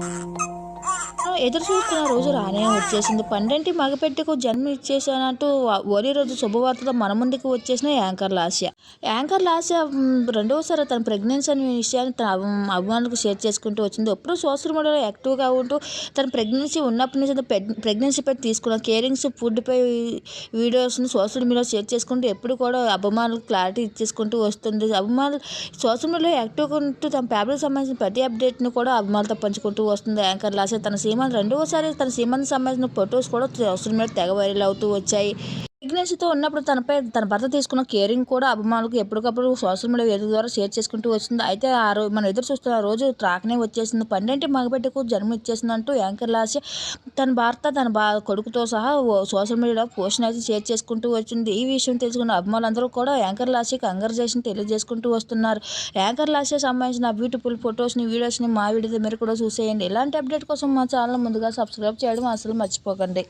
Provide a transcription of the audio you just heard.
Música ఎదురు చూస్తున్న రోజు రానే వచ్చేసింది. పండంటి మగపెట్టెకు జన్మ ఇచ్చేసానంటూ ఓరి రోజు శుభవార్తతో మన ముందుకు వచ్చేసిన యాంకర్ లాస్య. యాంకర్ లాస్య రెండవసారి తన ప్రెగ్నెన్సీ అనే విషయాన్ని తన అభిమానులకు షేర్ చేసుకుంటూ వచ్చింది. ఎప్పుడూ సోషల్ మీడియాలో యాక్టివ్గా ఉంటూ తన ప్రెగ్నెన్సీ ఉన్నప్పటి నుంచి ప్రెగ్నెన్సీ పై తీసుకున్న కేరింగ్స్ ఫుడ్పై వీడియోస్ని సోషల్ మీడియాలో షేర్ చేసుకుంటూ ఎప్పుడు కూడా అభిమానులకు క్లారిటీ ఇచ్చేసుకుంటూ వస్తుంది. అభిమానులు సోషల్ మీడియాలో యాక్టివ్గా ఉంటూ తన ఫ్యామిలీకి సంబంధించిన ప్రతి అప్డేట్ని కూడా అభిమానులతో పంచుకుంటూ వస్తుంది. యాంకర్ లాస్య తన సినిమా రెండవసారి తన సీమన్ సంబంధించిన ఫొటోస్ కూడా సోషల్ మీడియా తెగ వైరల్ అవుతూ వచ్చాయి. ప్రెగ్నెన్సీతో ఉన్నప్పుడు తనపై తన భర్త తీసుకున్న కేరింగ్ కూడా అభిమానులకు ఎప్పటికప్పుడు సోషల్ మీడియా వేదిక ద్వారా షేర్ చేసుకుంటూ వచ్చింది. అయితే ఆ రోజు మనం ఎదురు చూస్తున్న ఆ రోజు ట్రాక్నే వచ్చేసింది. పండంటి మగబిడ్డకు జన్మ ఇచ్చేసిందంటూ యాంకర్ లాస్య తన భర్త తన బా కొడుకుతో సహా సోషల్ మీడియాలో పోస్ట్ అయితే షేర్ చేసుకుంటూ వచ్చింది. ఈ విషయం తెలుసుకున్న అభిమానులందరూ కూడా యాంకర్ లాస్యకి కంగ్రాచులేషన్ తెలియజేసుకుంటూ వస్తున్నారు. యాంకర్ లాస్య సంబంధించిన బ్యూటిఫుల్ ఫొటోస్ని వీడియోస్ని మా వీడియో మీరు కూడా చూసేయండి. ఇలాంటి అప్డేట్ కోసం మా ఛానల్ ముందుగా సబ్స్క్రైబ్ చేయడం అసలు మర్చిపోకండి.